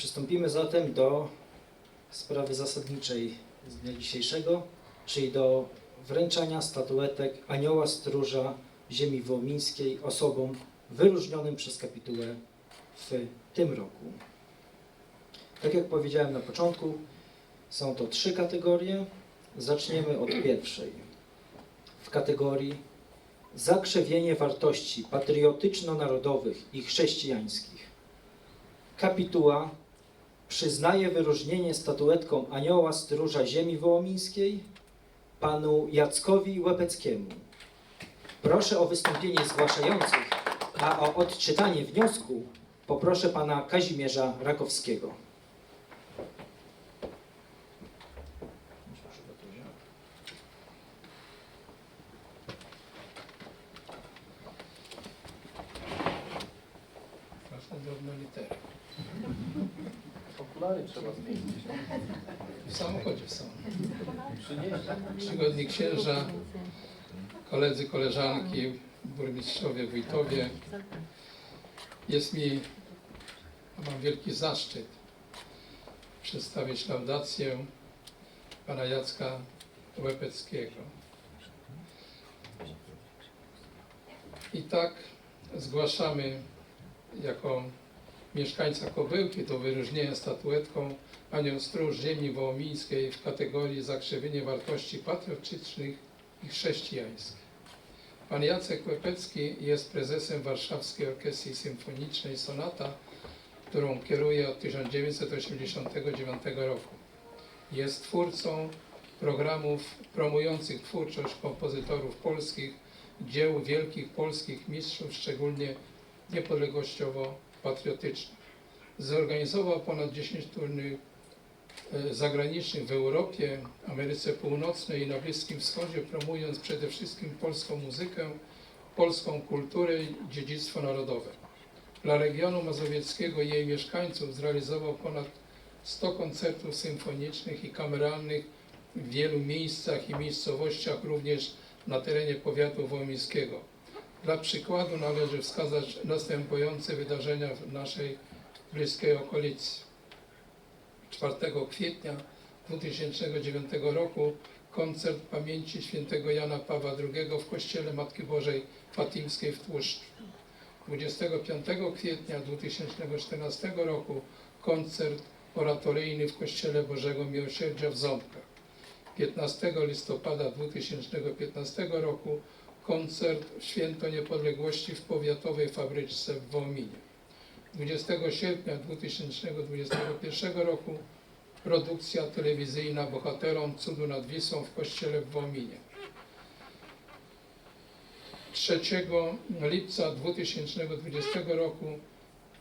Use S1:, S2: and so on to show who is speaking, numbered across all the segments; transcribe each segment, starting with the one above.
S1: Przystąpimy zatem do sprawy zasadniczej z dnia dzisiejszego, czyli do wręczania statuetek Anioła Stróża Ziemi Wołomińskiej osobom wyróżnionym przez kapitułę w tym roku. Tak jak powiedziałem na początku, są to trzy kategorie. Zaczniemy od pierwszej. W kategorii Zakrzewienie wartości patriotyczno-narodowych i chrześcijańskich. Kapituła przyznaje wyróżnienie statuetką Anioła Stróża Ziemi Wołomińskiej panu Jackowi Łepeckiemu. Proszę o wystąpienie zgłaszających, a o odczytanie wniosku poproszę pana Kazimierza Rakowskiego.
S2: Proszę drobne litery.
S3: Okulary trzeba zmienić.
S2: W samochodzie są. Przygodni księża, koledzy, koleżanki, burmistrzowie, wójtowie. Jest mi, mam wielki zaszczyt przedstawić laudację pana Jacka Łepeckiego. I tak zgłaszamy jako mieszkańca Kobyłki do wyróżnienia statuetką Panią Stróż Ziemi Wołomińskiej w kategorii zakrzewienie wartości patriotycznych i chrześcijańskich. Pan Jacek Łepecki jest prezesem Warszawskiej Orkiestry Symfonicznej Sonata, którą kieruje od 1989 roku. Jest twórcą programów promujących twórczość kompozytorów polskich, dzieł wielkich polskich mistrzów, szczególnie niepodległościowo-patriotycznych. Zorganizował ponad 10 turniej e, zagranicznych w Europie, Ameryce Północnej i na Bliskim Wschodzie, promując przede wszystkim polską muzykę, polską kulturę i dziedzictwo narodowe. Dla regionu mazowieckiego i jej mieszkańców zrealizował ponad 100 koncertów symfonicznych i kameralnych w wielu miejscach i miejscowościach, również na terenie powiatu wołomińskiego. Dla przykładu należy wskazać następujące wydarzenia w naszej bliskiej okolicy. 4 kwietnia 2009 roku koncert pamięci świętego Jana Pawła II w Kościele Matki Bożej Fatimskiej w Tłuszczu. 25 kwietnia 2014 roku koncert oratoryjny w Kościele Bożego Miłosierdzia w Ząbkach. 15 listopada 2015 roku koncert w Święto Niepodległości w Powiatowej Fabryczce w Wołominie. 20 sierpnia 2021 roku produkcja telewizyjna Bohaterom Cudu nad Wisłą w Kościele w Wołominie. 3 lipca 2020 roku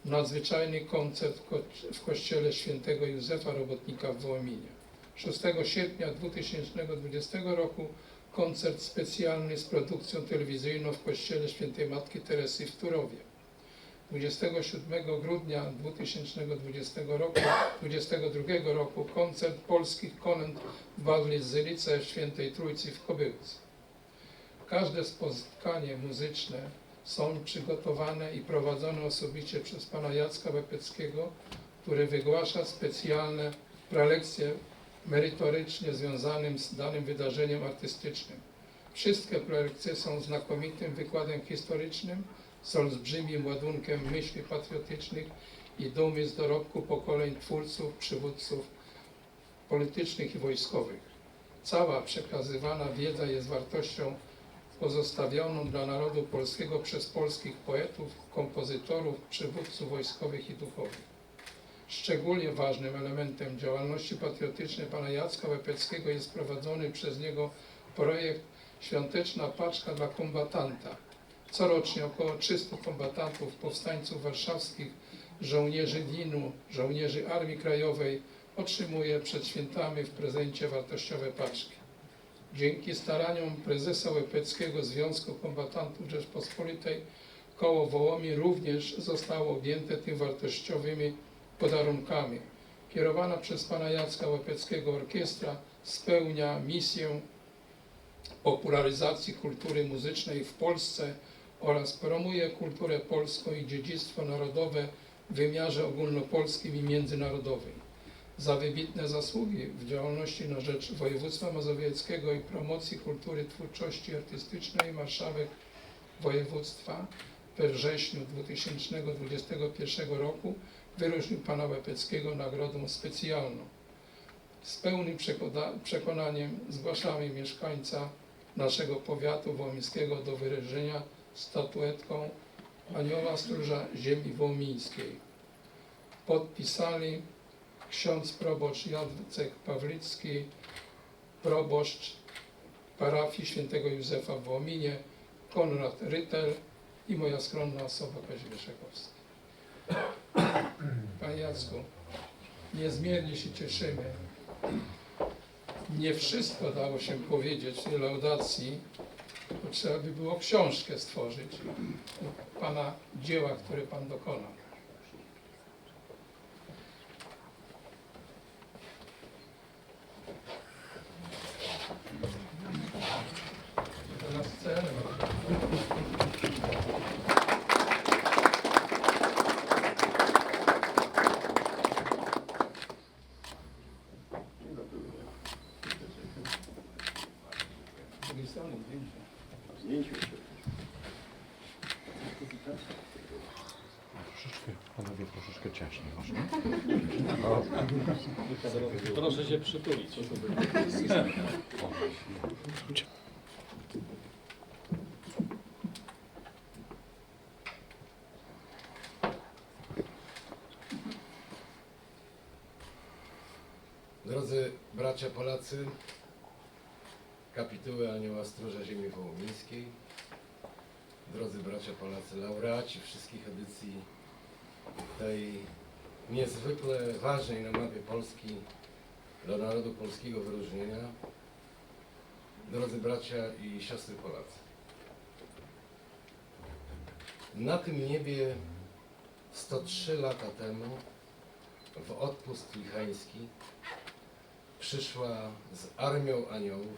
S2: nadzwyczajny koncert w ko- w Kościele Świętego Józefa Robotnika w Wołominie. 6 sierpnia 2020 roku koncert specjalny z produkcją telewizyjną w Kościele Świętej Matki Teresy w Turowie. 27 grudnia 2020 roku, 22 roku koncert polskich konent w Badli Zylice w Świętej Trójcy w Kobyłce. Każde spotkanie muzyczne są przygotowane i prowadzone osobiście przez pana Jacka Łepeckiego, który wygłasza specjalne prelekcje merytorycznie związanym z danym wydarzeniem artystycznym. Wszystkie prelekcje są znakomitym wykładem historycznym, z olbrzymim ładunkiem myśli patriotycznych i dumy z dorobku pokoleń twórców, przywódców politycznych i wojskowych. Cała przekazywana wiedza jest wartością pozostawioną dla narodu polskiego przez polskich poetów, kompozytorów, przywódców wojskowych i duchowych. Szczególnie ważnym elementem działalności patriotycznej pana Jacka Łepeckiego jest prowadzony przez niego projekt Świąteczna Paczka dla Kombatanta. Corocznie około 300 kombatantów, powstańców warszawskich, żołnierzy WIN-u, żołnierzy Armii Krajowej otrzymuje przed świętami w prezencie wartościowe paczki. Dzięki staraniom prezesa Łepeckiego Związku Kombatantów Rzeczpospolitej koło Wołomi również zostało objęte tym wartościowymi podarunkami. Kierowana przez pana Jacka Łepeckiego orkiestra spełnia misję popularyzacji kultury muzycznej w Polsce oraz promuje kulturę polską i dziedzictwo narodowe w wymiarze ogólnopolskim i międzynarodowym. Za wybitne zasługi w działalności na rzecz województwa mazowieckiego i promocji kultury twórczości artystycznej marszałek województwa we wrześniu 2021 roku wyróżnił pana Łepeckiego nagrodą specjalną. Z pełnym przekonaniem zgłaszamy mieszkańca naszego powiatu wołyńskiego do wyrażenia statuetką Anioła Stróża Ziemi Wołyńskiej. Podpisali ksiądz proboszcz Jacek Pawlicki, proboszcz parafii świętego Józefa w Wołominie, Konrad Rytel i moja skromna osoba Kazimierz Szekowski. Panie Jacku, niezmiernie się cieszymy. Nie wszystko dało się powiedzieć w tej laudacji, bo trzeba by było książkę stworzyć Pana dzieła, które Pan dokonał.
S3: Proszę się przytulić.
S4: Drodzy bracia Polacy, kapituły Anioła Stróża Ziemi Wołomińskiej, drodzy bracia Polacy, laureaci wszystkich edycji tej niezwykle ważnej na mapie Polski dla narodu polskiego wyróżnienia, drodzy bracia i siostry Polacy. Na tym niebie 103 lata temu w odpust lichański przyszła z armią aniołów,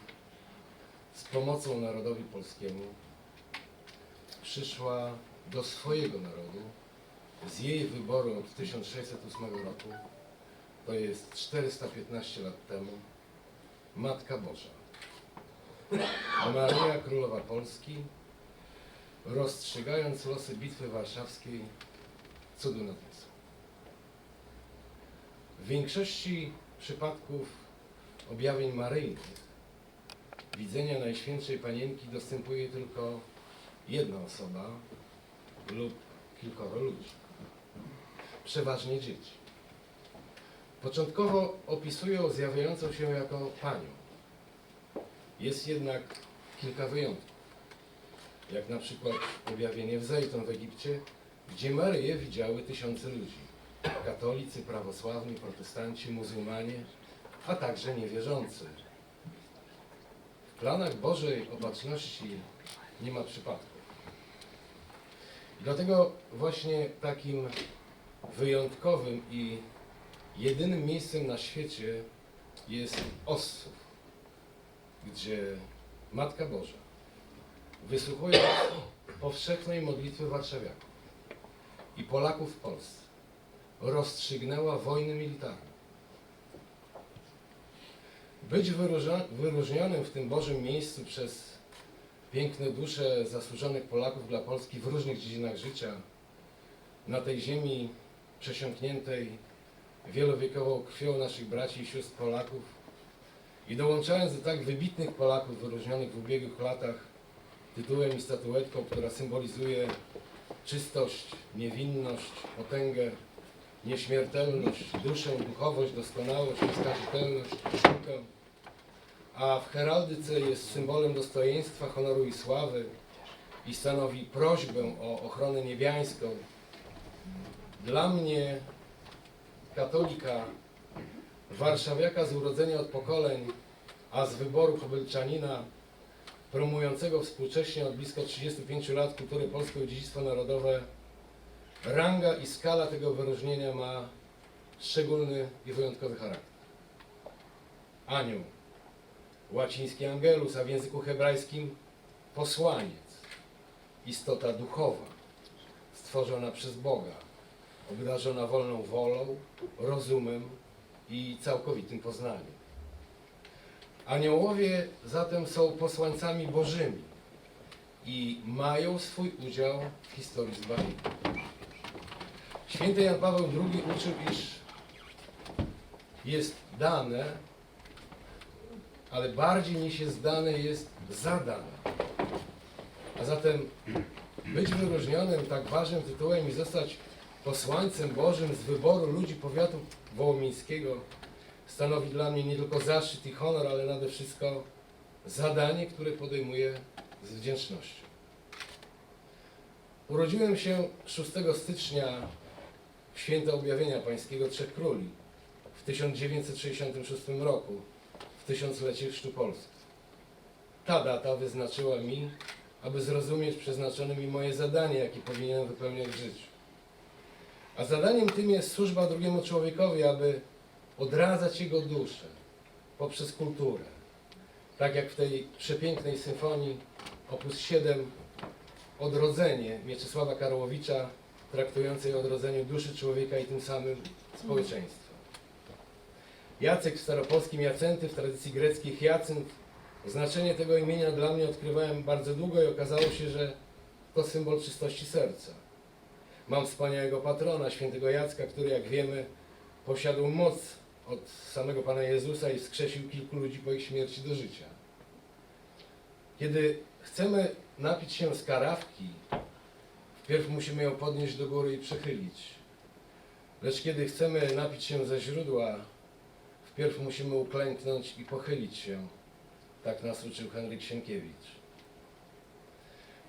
S4: z pomocą narodowi polskiemu, przyszła do swojego narodu, z jej wyboru od 1608 roku, to jest 415 lat temu, Matka Boża. Maryja Królowa Polski, rozstrzygając losy Bitwy Warszawskiej, cudu nad Wisłą. W większości przypadków objawień maryjnych widzenia Najświętszej Panienki dostępuje tylko jedna osoba lub kilkoro ludzi, przeważnie dzieci. Początkowo opisują zjawiającą się jako Panią. Jest jednak kilka wyjątków, jak na przykład objawienie w Zejton w Egipcie, gdzie Maryję widziały tysiące ludzi. Katolicy, prawosławni, protestanci, muzułmanie, a także niewierzący. W planach Bożej Opatrzności nie ma przypadków. Dlatego właśnie takim wyjątkowym i jedynym miejscem na świecie jest Ossów, gdzie Matka Boża wysłuchuje powszechnej modlitwy warszawiaków i Polaków w Polsce rozstrzygnęła wojny militarne. Być wyróżnionym w tym Bożym miejscu przez piękne dusze zasłużonych Polaków dla Polski w różnych dziedzinach życia, na tej ziemi przesiąkniętej wielowiekową krwią naszych braci i sióstr Polaków i dołączając do tak wybitnych Polaków wyróżnionych w ubiegłych latach tytułem i statuetką, która symbolizuje czystość, niewinność, potęgę, nieśmiertelność, duszę, duchowość, doskonałość, nieskazitelność, sztukę, a w heraldyce jest symbolem dostojeństwa, honoru i sławy i stanowi prośbę o ochronę niebiańską. Dla mnie, katolika, warszawiaka z urodzenia od pokoleń, a z wyboru kobylczanina, promującego współcześnie od blisko 35 lat kultury polską i dziedzictwo narodowe, Ranga i skala tego wyróżnienia ma szczególny i wyjątkowy charakter. Anioł, łaciński angelus, a w języku hebrajskim posłaniec, istota duchowa, stworzona przez Boga, obdarzona wolną wolą, rozumem i całkowitym poznaniem. Aniołowie zatem są posłańcami bożymi i mają swój udział w historii zbawienia. Święty Jan Paweł II uczył, iż jest dane, ale bardziej niż jest dane, jest zadane. A zatem być wyróżnionym tak ważnym tytułem i zostać posłańcem Bożym z wyboru ludzi powiatu wołomińskiego stanowi dla mnie nie tylko zaszczyt i honor, ale nade wszystko zadanie, które podejmuję z wdzięcznością. Urodziłem się 6 stycznia w święto objawienia Pańskiego Trzech Króli w 1966 roku, w tysiąclecie Chrztu Polski. Ta data wyznaczyła mi, aby zrozumieć przeznaczone mi moje zadanie, jakie powinienem wypełniać w życiu. A zadaniem tym jest służba drugiemu człowiekowi, aby odradzać jego duszę poprzez kulturę. Tak jak w tej przepięknej symfonii op. 7 Odrodzenie Mieczysława Karłowicza, traktującej o odrodzeniu duszy człowieka i tym samym społeczeństwa. Jacek w staropolskim Jacenty, w tradycji greckiej Hyacynt. Znaczenie tego imienia dla mnie odkrywałem bardzo długo i okazało się, że to symbol czystości serca. Mam wspaniałego patrona, świętego Jacka, który jak wiemy posiadł moc od samego Pana Jezusa i wskrzesił kilku ludzi po ich śmierci do życia. Kiedy chcemy napić się z karawki, wpierw musimy ją podnieść do góry i przechylić. Lecz kiedy chcemy napić się ze źródła, wpierw musimy uklęknąć i pochylić się. Tak nas uczył Henryk Sienkiewicz.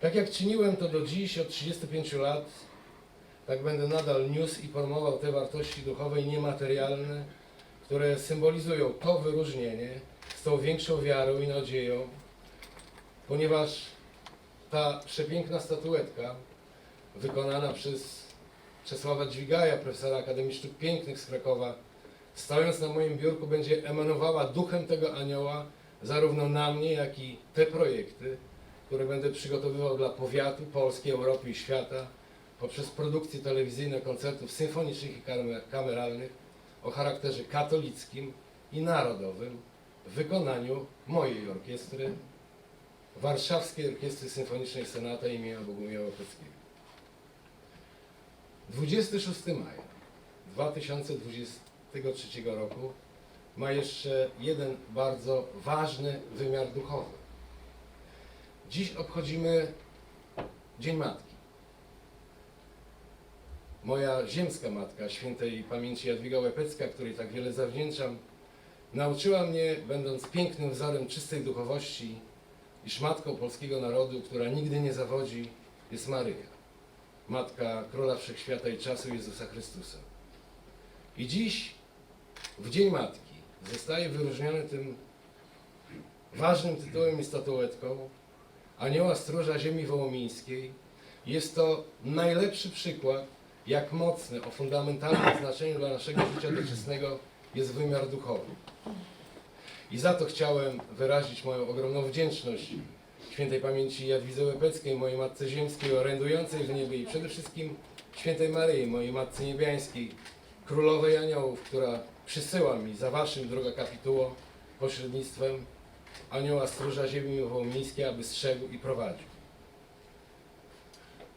S4: Tak jak czyniłem to do dziś, od 35 lat, tak będę nadal niósł i promował te wartości duchowe i niematerialne, które symbolizują to wyróżnienie z tą większą wiarą i nadzieją, ponieważ ta przepiękna statuetka wykonana przez Czesława Dźwigaja, profesora Akademii Sztuk Pięknych z Krakowa, stojąc na moim biurku, będzie emanowała duchem tego anioła zarówno na mnie, jak i te projekty, które będę przygotowywał dla powiatu, Polski, Europy i świata poprzez produkcje telewizyjne koncertów symfonicznych i kamer- kameralnych o charakterze katolickim i narodowym w wykonaniu mojej orkiestry, Warszawskiej Orkiestry Symfonicznej Senata imienia Bogumiła Opeckiego. 26 maja 2023 roku ma jeszcze jeden bardzo ważny wymiar duchowy. Dziś obchodzimy Dzień Matki. Moja ziemska matka, świętej pamięci Jadwiga Łepecka, której tak wiele zawdzięczam, nauczyła mnie, będąc pięknym wzorem czystej duchowości, iż matką polskiego narodu, która nigdy nie zawodzi, jest Maryja, matka Króla Wszechświata i Czasu Jezusa Chrystusa. I dziś, w Dzień Matki, zostaje wyróżniony tym ważnym tytułem i statuetką Anioła Stróża Ziemi Wołomińskiej. Jest to najlepszy przykład, jak mocny, o fundamentalnym znaczeniu dla naszego życia doczesnego jest wymiar duchowy. I za to chciałem wyrazić moją ogromną wdzięczność świętej pamięci Jadwidze Łepeckiej, mojej Matce Ziemskiej, orędującej w niebie i przede wszystkim świętej Maryi, mojej Matce Niebiańskiej, Królowej Aniołów, która przysyła mi za Waszym, droga kapituło, pośrednictwem anioła stróża ziemi wołomińskiej, aby strzegł i prowadził.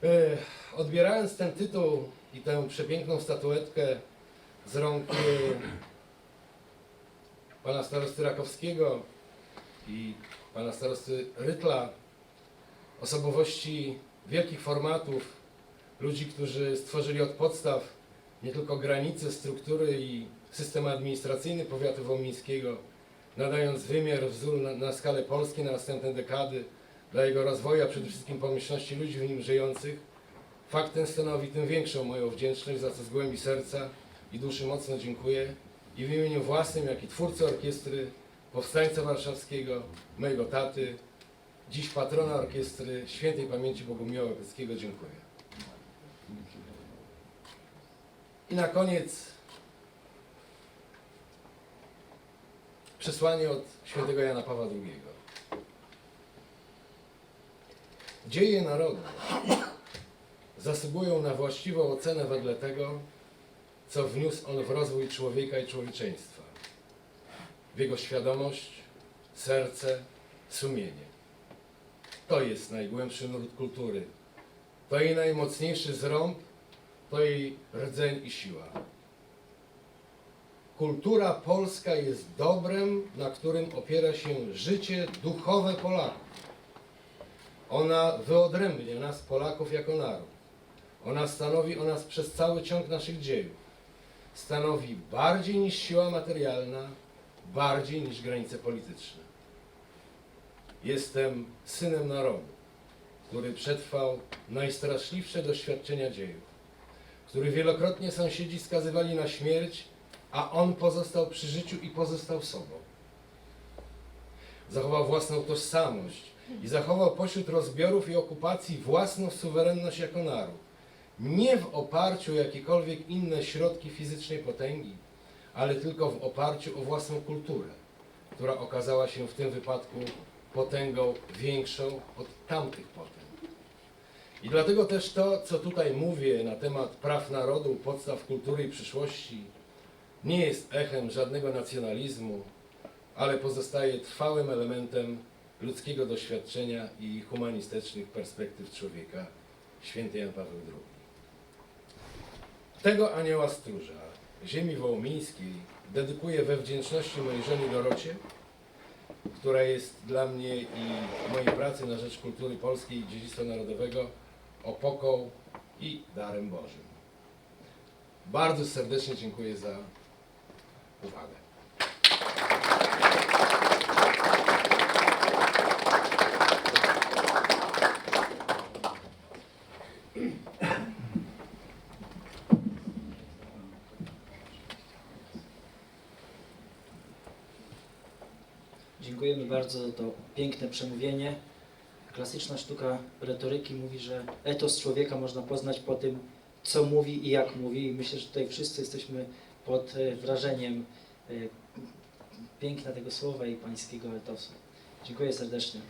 S4: E, Odbierając ten tytuł i tę przepiękną statuetkę z rąk e, pana starosty Rakowskiego i pana starosty Rytla, osobowości wielkich formatów, ludzi, którzy stworzyli od podstaw nie tylko granice, struktury i system administracyjny powiatu wołomińskiego, nadając wymiar, wzór na, na skalę Polski na następne dekady dla jego rozwoju, a przede wszystkim pomyślności ludzi w nim żyjących, fakt ten stanowi tym większą moją wdzięczność, za co z głębi serca i duszy mocno dziękuję i w imieniu własnym, jak i twórcy orkiestry, powstańca warszawskiego, mojego taty, dziś patrona orkiestry świętej pamięci Bogumiła Łepeckiego dziękuję. I na koniec przesłanie od świętego Jana Pawła II. Dzieje narodu zasługują na właściwą ocenę wedle tego, co wniósł on w rozwój człowieka i człowieczeństwa, w jego świadomość, serce, sumienie. To jest najgłębszy nurt kultury, to jej najmocniejszy zrąb, to jej rdzeń i siła. Kultura polska jest dobrem, na którym opiera się życie duchowe Polaków. Ona wyodrębnia nas, Polaków, jako naród. Ona stanowi o nas przez cały ciąg naszych dziejów. Stanowi bardziej niż siła materialna, bardziej niż granice polityczne. Jestem synem narodu, który przetrwał najstraszliwsze doświadczenia dziejów, który wielokrotnie sąsiedzi skazywali na śmierć, a on pozostał przy życiu i pozostał sobą. Zachował własną tożsamość i zachował pośród rozbiorów i okupacji własną suwerenność jako naród. Nie w oparciu o jakiekolwiek inne środki fizycznej potęgi, ale tylko w oparciu o własną kulturę, która okazała się w tym wypadku potęgą większą od tamtych potęg. I dlatego też to, co tutaj mówię na temat praw narodu, podstaw kultury i przyszłości, nie jest echem żadnego nacjonalizmu, ale pozostaje trwałym elementem ludzkiego doświadczenia i humanistycznych perspektyw człowieka, święty Jan Paweł II. Tego anioła stróża ziemi wołomińskiej dedykuję we wdzięczności mojej żonie Dorocie, która jest dla mnie i mojej pracy na rzecz kultury polskiej i dziedzictwa narodowego opoką i darem Bożym. Bardzo serdecznie dziękuję za uwagę.
S1: Dziękujemy bardzo za to piękne przemówienie. Klasyczna sztuka retoryki mówi, że etos człowieka można poznać po tym, co mówi i jak mówi. I myślę, że tutaj wszyscy jesteśmy pod e, wrażeniem e, piękna tego słowa i pańskiego etosu. Dziękuję serdecznie.